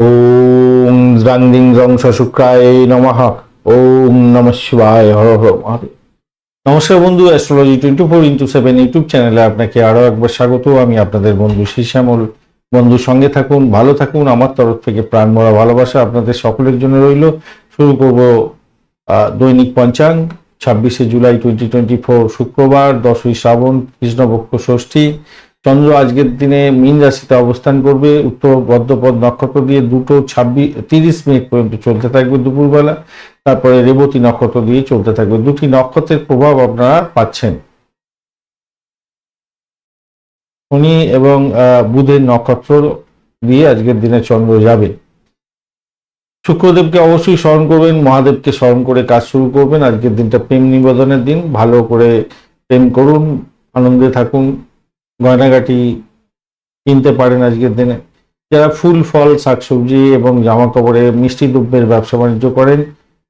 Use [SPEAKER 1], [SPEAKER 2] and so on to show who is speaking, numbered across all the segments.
[SPEAKER 1] ওম দ্রান্দিং রং শুক্রায় নমঃ। ওম নম শিবায়, হর হর মহাদেব। নমস্কার বন্ধু astrology twenty four into seven YouTube চ্যানেলে আপনাকে আরও একবার স্বাগত। আমি আপনাদের বন্ধু শ্যামল। বন্ধু সঙ্গে থাকুন, ভালো থাকুন। আমার তরফ থেকে প্রাণ মরা ভালোবাসা আপনাদের সকলের জন্য রইল। শুরু করব দৈনিক পঞ্চাং, ছাব্বিশে জুলাই টোয়েন্টি টোয়েন্টি ফোর শুক্রবার, দশই শ্রাবণ, কৃষ্ণপক্ষ ষষ্ঠী। চন্দ্র আজকের দিনে মীন রাশিতে অবস্থান করবে, উত্তর বদ্রপদ নক্ষত্র দিয়ে দুটো ছাব্বিশ তিরিশ মিনিট পর্যন্ত চলতে থাকবে দুপুরবেলা। তারপরে রেবতী নক্ষত্র দিয়ে চলতে থাকবে। দুটি নক্ষত্রের প্রভাব আপনারা পাচ্ছেন। শনি এবং বুধের নক্ষত্র দিয়ে আজকের দিনে চন্দ্র যাবে। শুক্রদেবকে অবশ্যই স্মরণ করবেন, মহাদেবকে স্মরণ করে কাজ শুরু করবেন। আজকের দিনটা প্রেম নিবেদনের দিন। ভালো করে প্রেম করুন, আনন্দে থাকুন। গয়নাগাটি কিনতে পারেন আজকের দিনে। যারা ফুল, ফল, শাকসবজি এবং জামা কাপড়ে মিষ্টি দ্রব্যের ব্যবসা বাণিজ্য করেন,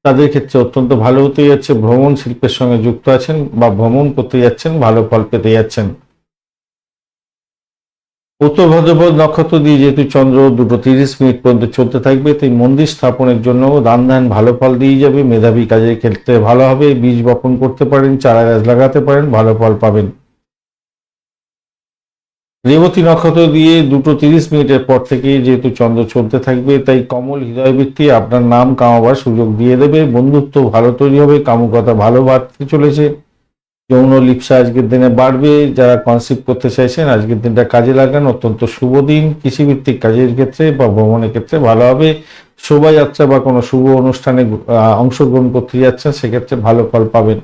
[SPEAKER 1] তাদের ক্ষেত্রে অত্যন্ত ভালো হতে যাচ্ছে। ভ্রমণ শিল্পের সঙ্গে যুক্ত আছেন বা ভ্রমণ করতে যাচ্ছেন, ভালো ফল পেতে যাচ্ছেন। উত্তর ভদ্রপদ নক্ষত্র দিয়ে যেহেতু চন্দ্র দুটো তিরিশ মিনিট পর্যন্ত চলতে থাকবে, তাই মন্দির স্থাপনের জন্য দান ধ্যান ভালো ফল দিয়ে যাবে। মেধাবী কাজের ক্ষেত্রে ভালো হবে। বীজ বপন করতে পারেন, চারা গাছ লাগাতে পারেন, ভালো ফল পাবেন। রেবতী নক্ষত্র দিয়ে দুটো তিরিশ মিনিটের পর থেকে যেহেতু চন্দ্র চলতে থাকবে, তাই কমল হৃদয়বৃত্তি আপনার নাম কামাবার সুযোগ দিয়ে দেবে। বন্ধুত্ব ভালো তৈরি হবে, কামুকতা ভালো বাড়তে চলেছে। যৌন লিপসা আজকের দিনে বাড়বে। যারা কনসিপ্ট করতে চাইছেন, আজকের দিনটা কাজে লাগান। অত্যন্ত শুভ দিন। কৃষিভিত্তিক কাজের ক্ষেত্রে বা ভ্রমণের ক্ষেত্রে ভালো হবে। শোভাযাত্রা বা কোনো শুভ অনুষ্ঠানে অংশগ্রহণ করতে যাচ্ছেন, সেক্ষেত্রে ভালো ফল পাবেন।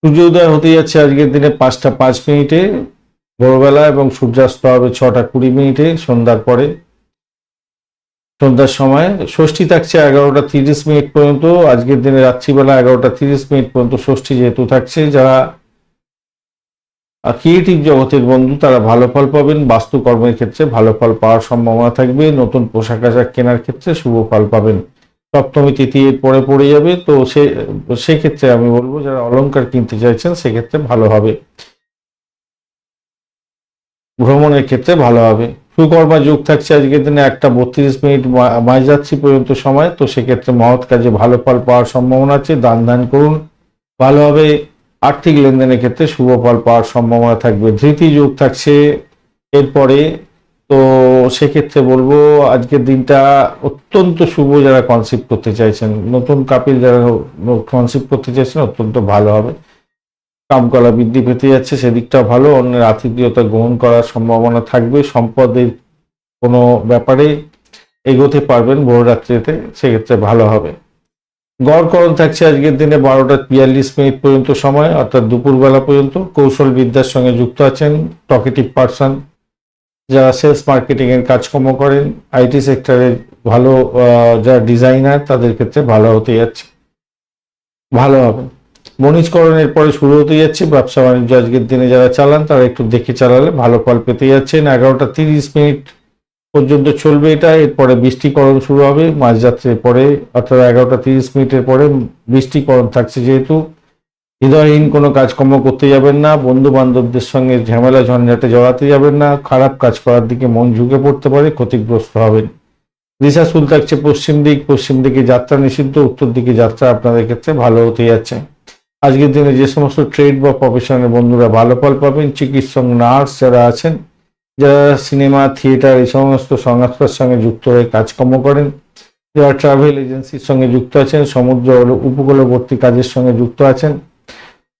[SPEAKER 1] সূর্য উদয় হতে যাচ্ছে আজকের দিনে পাঁচটা পাঁচ মিনিটে। ভোরবেলা এবং সূর্যাস্ত হবে ছটা কুড়ি মিনিটে, সন্ধ্যার পরে। সন্ধ্যার সময় ষষ্ঠী থাকছে এগারোটা তিরিশ মিনিট পর্যন্ত, আজকের দিনে রাত্রিবেলা এগারোটা তিরিশ মিনিট পর্যন্ত ষষ্ঠী যেহেতু থাকছে, যারা ক্রিয়েটিভ জগতের বন্ধু, তারা ভালো ফল পাবেন, বাস্তুকর্মের ক্ষেত্রে ভালো ফল পাওয়ার সম্ভাবনা থাকবে, নতুন পোশাক আশাক কেনার ক্ষেত্রে শুভ ফল পাবেন। সপ্তমী তিথি পরে পড়ে যাবে, তো সে, সেক্ষেত্রে আমি বলব, যারা অলংকার কিনতে চাইছেন, সেক্ষেত্রে ভালো হবে। ভ্রমণের ক্ষেত্রে ভালো হবে। সুকর্মা যোগ থাকছে আজকের দিনে একটা বত্রিশ মিনিট মা- মাঝরাত্রি পর্যন্ত সময়, তো সেক্ষেত্রে মহৎ কাজে ভালো ফল পাওয়ার সম্ভাবনা আছে, দান দান করুন। ভালোভাবে আর্থিক লেনদেনের ক্ষেত্রে শুভ ফল পাওয়ার সম্ভাবনা থাকবে। ধৃতি যোগ থাকছে এরপরে, তো সেক্ষেত্রে বলব আজকের দিনটা অত্যন্ত শুভ যারা কনসেপ্ট করতে চাইছেন, নতুন কাপিল যারা কনসেপ্ট করতে চাইছেন, অত্যন্ত ভালো হবে। কামকলা বৃদ্ধি পেতে যাচ্ছে সেদিকটা ভালো। অন্যের আতিথেয়তা গ্রহণ করার সম্ভাবনা থাকবে। সম্পদের কোনো ব্যাপারে এগোতে পারবেন ভোর রাত্রিতে সেক্ষেত্রে ভালো হবে। গড় গড়করণ থাকছে আজকের দিনে বারোটা বিয়াল্লিশ মিনিট পর্যন্ত সময়, অর্থাৎ দুপুরবেলা পর্যন্ত। কৌশল বিদ্যার সঙ্গে যুক্ত আছেন টকেটিভ পার্সন যারা সেলস মার্কেটিং এর কাজকর্ম করেন। আইটি সেক্টরের ভালো যারা ডিজাইনার তাদের ক্ষেত্রে ভালো হতে যাচ্ছে। ভালো হবে। বণিজকরণের পরে শুরু হতে যাচ্ছে, ব্যবসা বাণিজ্য আজকের দিনে যারা চালান তারা একটু দেখে চালালে ভালো ফল পেতে যাচ্ছেন। এগারোটা তিরিশ মিনিট পর্যন্ত চলবে এটা, এরপরে বৃষ্টিকরণ শুরু হবে, মাঝরাত্রের পরে অর্থাৎ এগারোটা তিরিশ মিনিটের পরে বৃষ্টিকরণ থাকছে যেহেতু। হৃদয়হীন কোনো কাজকর্ম করতে যাবেন না বন্ধু বান্ধবদের সঙ্গে ঝামেলা ঝঞ্ঝাটে জড়াতে যাবেন না, খারাপ কাজ করার দিকে মন ঝুঁকে পড়তে পারে, ক্ষতিগ্রস্ত হবেন। দিশা শুল থাকছে পশ্চিম দিক, পশ্চিম দিকে যাত্রা নিষিদ্ধ, উত্তর দিকে যাত্রা আপনাদের ক্ষেত্রে ভালো হতে যাচ্ছে। আজকের দিনে যে সমস্ত ট্রেড বা প্রফেশনের বন্ধুরা ভালো ফল পাবেন, চিকিৎসক নার্স যারা আছেন, যারা সিনেমা থিয়েটার এই সমস্ত সংস্থার সঙ্গে যুক্ত হয়ে কাজকর্ম করেন, যারা ট্রাভেল এজেন্সির সঙ্গে যুক্ত আছেন, সমুদ্র উপকূলবর্তী কাজের সঙ্গে যুক্ত আছেন,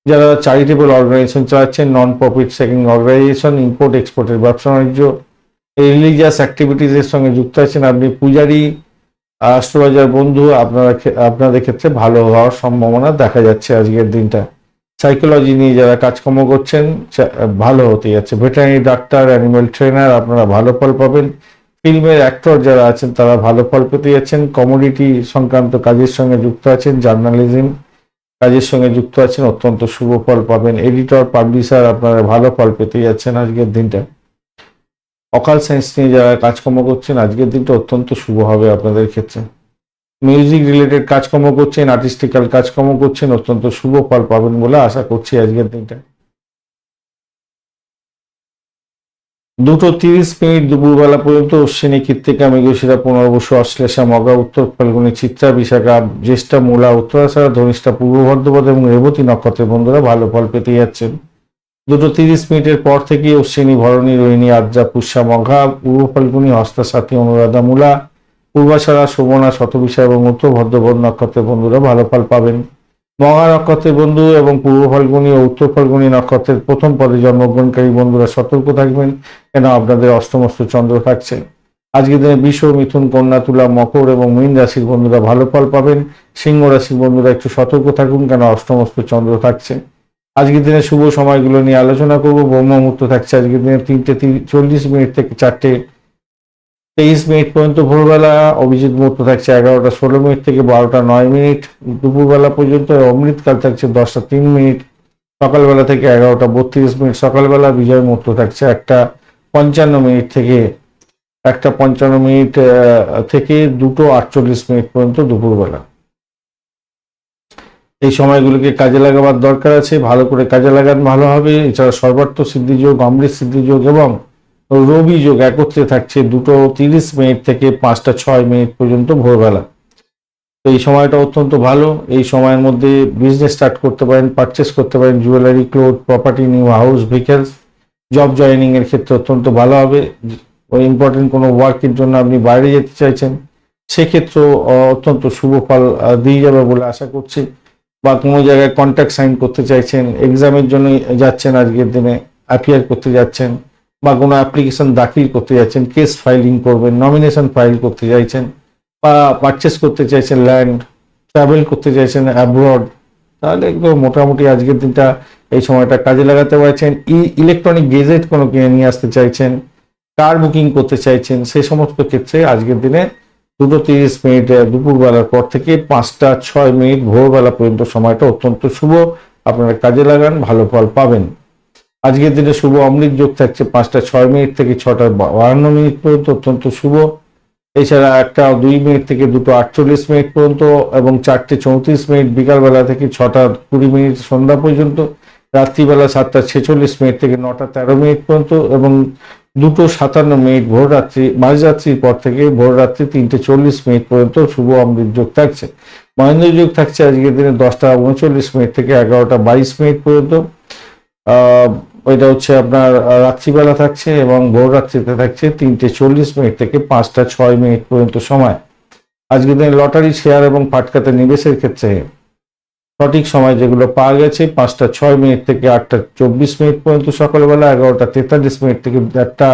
[SPEAKER 1] যারা চ্যারিটেবল অর্গানাইজেশন চালাচ্ছেন non profit seeking organization import এক্সপোর্টের ব্যবসা বাণিজ্য রিলিজিয়াস অ্যাক্টিভিটিসের সঙ্গে যুক্ত আছেন, আপনি পূজারী অ্যাস্ট্রোলজার বন্ধু, আপনারা আপনাদের ক্ষেত্রে ভালো হওয়ার সম্ভাবনা দেখা যাচ্ছে আজকের দিনটা। সাইকোলজি নিয়ে যারা কাজকর্ম করছেন ভালো হতে যাচ্ছে। ভেটেরিনারি ডাক্তার অ্যানিমেল ট্রেনার, আপনারা ভালো ফল পাবেন। ফিল্মের অ্যাক্টর যারা আছেন, তারা ভালো ফল পেতে যাচ্ছেন। কমোডিটি সংক্রান্ত কাজের সঙ্গে যুক্ত আছেন, জার্নালিজম কাজের সঙ্গে যুক্ত আছেন, অত্যন্ত শুভ ফল পাবেন। এডিটর, পাবলিশার, আপনারা ভালো ফল পেতে যাচ্ছেন আজকের দিনটা। অকাল সায়েন্স নিয়ে যারা কাজকর্ম করছেন, আজকের দিনটা অত্যন্ত শুভ হবে আপনাদের ক্ষেত্রে। মিউজিক রিলেটেড কাজকর্ম করছেন, আর্টিস্টিক্যাল কাজকর্ম করছেন, অত্যন্ত শুভ ফল পাবেন বলে আশা করছি আজকের দিনটা। দুটো তিরিশ মিনিট দুপুরবেলা পর্যন্ত অশ্বিনী, কৃত্তিকা মেঘশিরা পুনর্বসু অশ্লেষা, মগা, উত্তর ফাল্গুনি, চিত্রা, বিশাখা, জ্যেষ্ঠা, মূলা উত্তরাষাঢ়া ধনিষ্ঠা, পূর্ব বর্ধমান এবং রেবতী নক্ষত্রের বন্ধুরা ভালো ফল পেতে যাচ্ছেন। দুটো তিরিশ মিনিটের পর থেকে অশ্বিনী ভরণী, রোহিণী আদ্রা পুষ্যা, মঘা, পূর্ব ফাল্গুনি, হস্তা সাথী, অনুরাধা, মূলা, পূর্বাশারা, শোভনা, শতবিশা এবং উত্তর ভদ্রপদ নক্ষত্রের বন্ধুরা ভালো ফল পাবেন। মহা নক্ষত্রের বন্ধু এবং পূর্ব ফাল্গুনি ও উত্তর ফাল্গুনি নক্ষত্রের প্রথম পদে জন্মগ্রহণকারী বন্ধুরা সতর্ক থাকবেন, কেন আপনাদের অষ্টমস্ত চন্দ্র থাকছে। আজকের দিনে বিষ মিথুন, কন্যা, তুলা, মকর এবং মীন রাশির বন্ধুরা ভালো ফল পাবেন। সিংহ রাশির বন্ধুরা একটু সতর্ক থাকুন, কেন অষ্টমস্ত চন্দ্র থাকছে। আজকের দিনে শুভ সময়গুলো নিয়ে আলোচনা করব। ব্রহ্মমুহূর্ত থাকছে আজকের দিনে তিনটে তিন- চল্লিশ মিনিট থেকে চারটে তেইশ মিনিট পর্যন্ত ভোরবেলা। অভিজিৎ মুহূর্ত থাকছে এগারোটা ষোলো মিনিট থেকে বারোটা নয় মিনিট। দুপুরবেলা পর্যন্ত অমৃতকাল থাকছে দশটা তিন মিনিট। সকালবেলা থেকে এগারোটা বত্রিশ মিনিট। সকালবেলা বিজয় মুহূর্ত থাকছে একটা পঞ্চান্ন মিনিট থেকে, একটা পঞ্চান্ন মিনিট থেকে দুটো আটচল্লিশ মিনিট পর্যন্ত দুপুরবেলা। এই সময়গুলোকে কাজে লাগাবার দরকার আছে, ভালো করে কাজে লাগান ভালো হবে। এছাড়া সর্বার্থ সিদ্ধিযোগ অমৃত সিদ্ধিযোগ এবং রবি যোগ একত্রে থাকছে দুটো তিরিশ মিনিট থেকে পাঁচটা ছয় মিনিট পর্যন্ত ভোরবেলা। তো এই সময়টা অত্যন্ত ভালো। এই সময়ের মধ্যে বিজনেস স্টার্ট করতে পারেন পারচেস করতে পারেন jewellery cloth property new house vehicles job joining এর ক্ষেত্রে অত্যন্ত ভালো হবে। ইম্পর্টেন্ট কোনো ওয়ার্কের জন্য আপনি বাইরে যেতে চাইছেন, সেক্ষেত্রেও অত্যন্ত শুভ ফল দিয়ে যাবে বলে আশা করছি। বা কোনো জায়গায় কন্ট্যাক্ট সাইন করতে চাইছেন এক্সামের জন্য যাচ্ছেন আজকের দিনে অ্যাপিয়ার করতে যাচ্ছেন, বা কোনো অ্যাপ্লিকেশন দাখিল করতে যাচ্ছেন কেস ফাইলিং করবেন নমিনেশন ফাইল করতে চাইছেন, বা পারচেস করতে চাইছেন ল্যান্ড ট্রাভেল করতে চাইছেন অ্যাব্রড তাহলে একদম মোটামুটি আজকের দিনটা এই সময়টা কাজে লাগাতে পারছেন। ই ইলেকট্রনিক গেজেট কোনো কিনে নিয়ে আসতে চাইছেন কার বুকিং করতে চাইছেন সেই সমস্ত ক্ষেত্রে আজকের দিনে দুটো তিরিশ মিনিট দুপুরবেলার পর থেকে পাঁচটা ছয় মিনিট ভোরবেলা পর্যন্ত সময়টা অত্যন্ত শুভ। আপনারা কাজে লাগান, ভালো ফল পাবেন। আজকের দিনে শুভ অমৃত যোগ থাকছে পাঁচটা ছয় মিনিট থেকে ছটা বাহান্ন মিনিট পর্যন্ত অত্যন্ত শুভ। এছাড়া একটা দুই মিনিট থেকে দুটো আটচল্লিশ মিনিট পর্যন্ত এবং চারটে চৌত্রিশ মিনিট বিকালবেলা থেকে ছটা কুড়ি মিনিট সন্ধ্যা পর্যন্ত। রাত্রিবেলা সাতটা ছেচল্লিশ মিনিট থেকে নটা তেরো মিনিট পর্যন্ত এবং দুটো সাতান্ন মিনিট ভোর রাত্রি মাঝরাত্রির পর থেকে ভোর রাত্রি তিনটে চল্লিশ মিনিট পর্যন্ত শুভ অমৃত যোগ থাকছে। মহেন্দ্র যোগ থাকছে আজকের দিনে দশটা উনচল্লিশ মিনিট থেকে এগারোটা বাইশ মিনিট পর্যন্ত। ওইটা হচ্ছে আপনার রাত্রিবেলা থাকছে এবং ভোর রাত্রিতে থাকছে তিনটে চল্লিশ মিনিট থেকে পাঁচটা ছয় মিনিট পর্যন্ত সময়। আজকের দিনে লটারি, শেয়ার এবং ফাটকাতে নিবেশের ক্ষেত্রে সঠিক সময় যেগুলো পাওয়া গেছে পাঁচটা ছয় মিনিট থেকে আটটা চব্বিশ মিনিট পর্যন্ত সকালবেলা এগারোটা তেতাল্লিশ মিনিট থেকে একটা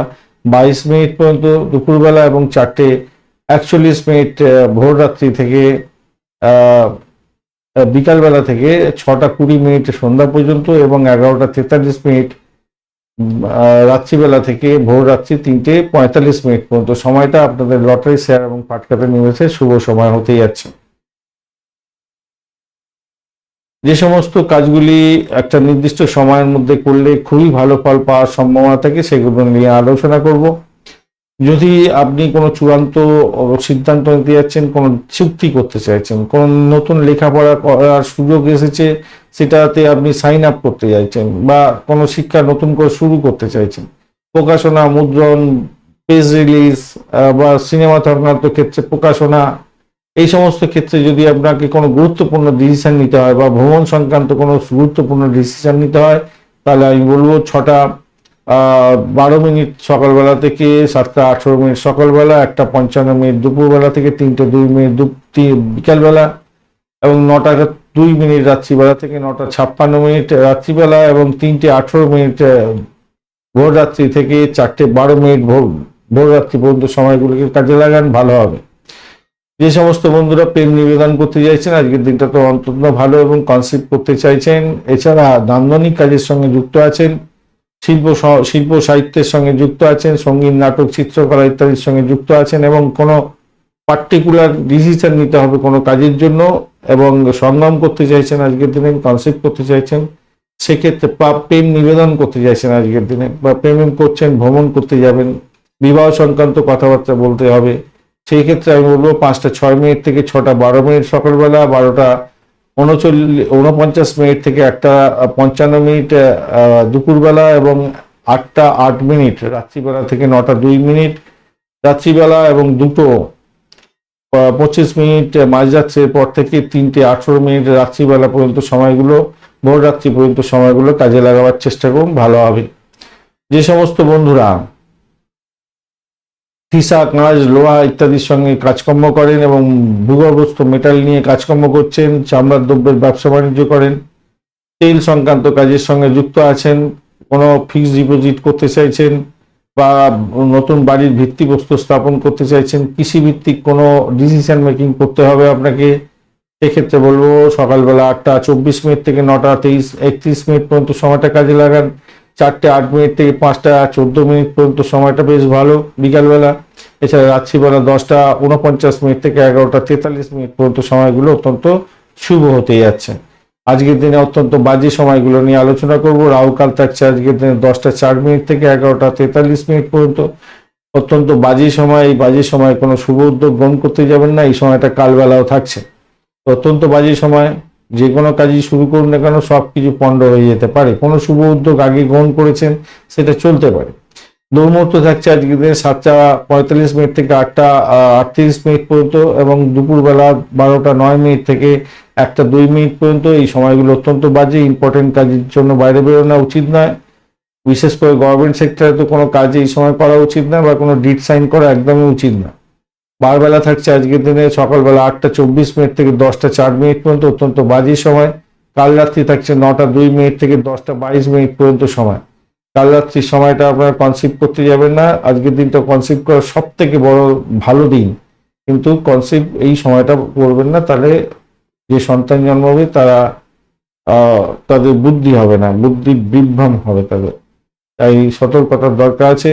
[SPEAKER 1] বাইশ মিনিট পর্যন্ত দুপুরবেলা এবং চারটে একচল্লিশ মিনিট আহ, ভোর রাত্রি থেকে বিকালবেলা থেকে ছটা কুড়ি মিনিট সন্ধ্যা পর্যন্ত এবং এগারোটা তেতাল্লিশ মিনিট রাত্রিবেলা থেকে ভোর রাত্রি তিনটে পঁয়তাল্লিশ মিনিট পর্যন্ত। সময়টা আপনাদের লটারি শেয়ার এবং পাটকাতে নিমেছে। শুভ সময় হতে যাচ্ছে। যে সমস্ত কাজগুলি একটা নির্দিষ্ট সময়ের মধ্যে করলে খুবই ভালো ফল পাওয়ার সম্ভাবনা থাকে, সেগুলো নিয়ে আলোচনা করব। যদি আপনি কোনো চূড়ান্ত সিদ্ধান্ত নিতে যাচ্ছেন, কোনো চুক্তি করতে চাইছেন, কোন নতুন লেখাপড়া করার সুযোগ এসেছে, সেটাতে আপনি সাইন আপ করতে চাইছেন বা কোনো শিক্ষা নতুন করে শুরু করতে চাইছেন, প্রকাশনা, মুদ্রণ পেজ রিলিজ বা সিনেমা সংক্রান্ত ক্ষেত্রে প্রকাশনা এই সমস্ত ক্ষেত্রে যদি আপনাকে কোনো গুরুত্বপূর্ণ ডিসিশন নিতে হয় বা ভ্রমণ সংক্রান্ত কোনো গুরুত্বপূর্ণ ডিসিশন নিতে হয়, তাহলে আমি বলব ছটা বারো মিনিট সকালবেলা থেকে সাতটা, আঠেরো মিনিট সকালবেলা, একটা পঞ্চান্ন মিনিট দুপুরবেলা থেকে তিনটে, দুই মিনিট দু বিকালবেলা এবং নটা, দুই মিনিট রাত্রিবেলা থেকে নটা, ছাপ্পান্ন মিনিট রাত্রিবেলা এবং তিনটে, আঠেরো মিনিট ভোর রাত্রি থেকে চারটে, বারো মিনিট ভোর ভোর রাত্রি পর্যন্ত সময়গুলোকে কাজে লাগান, ভালো হবে। যে সমস্ত বন্ধুরা প্রেম নিবেদন করতে চাইছেন, আজকের দিনটা তো অন্তত ভালো এবং কনসেপ্ট করতে চাইছেন। এছাড়া নান্দনিক কাজের সঙ্গে যুক্ত আছেন, শিল্প শিল্প সাহিত্যের সঙ্গে যুক্ত আছেন, সংগীত, নাটক, চিত্রকলা ইত্যাদির সঙ্গে যুক্ত আছেন এবং কোনো পার্টিকুলার ডিসিশন নিতে হবে কোনো কাজের জন্য এবং সংগ্রাম করতে চাইছেন আজকের দিনে কনসেপ্ট করতে চাইছেন, সেক্ষেত্রে বা প্রেম নিবেদন করতে চাইছেন আজকের দিনে বা প্রেম করছেন, ভ্রমণ করতে যাবেন, বিবাহ সংক্রান্ত কথাবার্তা বলতে হবে। সেই ক্ষেত্রে আমি বলব পাঁচটা ছয় মিনিট থেকে ছটা বারো মিনিট সকালবেলা, বারোটা উনচল্লিশ উনপঞ্চাশ মিনিট থেকে একটা পঞ্চান্ন মিনিট দুপুরবেলা এবং আটটা আট মিনিট, রাত্রিবেলা থেকে নটা দুই মিনিট, রাত্রিবেলা এবং দুটো পঁচিশ মিনিট মাঝরাত্রের পর থেকে তিনটে আঠেরো মিনিট রাত্রিবেলা পর্যন্ত সময়গুলো, ভোর রাত্রি পর্যন্ত সময়গুলো কাজে লাগাবার চেষ্টা করুন, ভালো হবে। যে সমস্ত বন্ধুরা সীসা কাঁচ লোহা ইত্যাদির সঙ্গে কাজকর্ম করেন এবং ভূগর্ভস্থ মেটাল নিয়ে কাজকর্ম করছেন, চামড়ার দ্রব্যের ব্যবসা বাণিজ্য করেন। তেল সংক্রান্ত কাজের সঙ্গে যুক্ত আছেন, কোনো ফিক্সড ডিপোজিট করতে চাইছেন বা নতুন বাড়ির ভিত্তিপ্রস্তর স্থাপন করতে চাইছেন, কৃষিভিত্তিক কোনো ডিসিশন মেকিং করতে হবে আপনাকে। সেক্ষেত্রে বলব, সকালবেলা আটটা চব্বিশ মিনিট থেকে নটা তেইশ, একত্রিশ মিনিট পর্যন্ত সময়টা কাজে লাগান। চারটে, আট মিনিট থেকে পাঁচটা, চোদ্দ মিনিট পর্যন্ত সময়টা বেশ ভালো। বিকালবেলা, এছাড়া রাত্রিবেলা দশটা উনপঞ্চাশ মিনিট থেকে এগারোটা তেতাল্লিশ মিনিট পর্যন্ত সময়গুলো অত্যন্ত শুভ হতে যাচ্ছে। আজকের দিনে অত্যন্ত বাজে সময়গুলো নিয়ে আলোচনা করব। রাহুকাল থাকছে আজকের দিনে দশটা চার মিনিট থেকে এগারোটা তেতাল্লিশ মিনিট পর্যন্ত। অত্যন্ত বাজে সময়, এই বাজে সময় কোনো শুভ উদ্যোগ গ্রহণ করতে যাবেন না, এই সময়টা কালবেলাও থাকছে। অত্যন্ত বাজে সময় যে কোনো কাজই শুরু করুন না কেন, সব কিছু পণ্ড হয়ে যেতে পারে। কোনো শুভ উদ্যোগ আগে গ্রহণ করেছেন, সেটা চলতে পারে। দুর্মুহূর্ত থাকছে আজকে দিনে সাতটা পঁয়তাল্লিশ মিনিট থেকে আটটা আটত্রিশ মিনিট পর্যন্ত এবং দুপুরবেলা বারোটা নয় মিনিট থেকে একটা দুই মিনিট পর্যন্ত। এই সময়গুলো অত্যন্ত বাজে ইম্পর্টেন্ট কাজের জন্য বাইরে বেরোনো উচিত নয়। বিশেষ করে গভর্নমেন্ট সেক্টরে তো কোনো কাজ এই সময় করা উচিত না বা কোনো ডিট সাইন করা একদমই উচিত না। বারবেলা থাকছে আজকের দিনে, সকালবেলা আটটা চব্বিশ মিনিট থেকে দশটা চার মিনিট পর্যন্ত, অত্যন্ত বাজে সময়। কাল রাত্রি থাকছে নটা দুই মিনিট থেকে দশটা বাইশ মিনিট পর্যন্ত সময়। কাল রাত্রির সময়টা আপনারা কনসিভ করতে যাবেন না। আজকের দিনটা কনসিভ করার সব থেকে বড় ভালো দিন। কিন্তু কনসিভ এই সময়টা করবেন না, তাহলে যে সন্তান জন্মাবে তারা তাদের বুদ্ধি হবে না বুদ্ধি বিভ্রম হবে তাদের। তাই সতর্কতার দরকার আছে।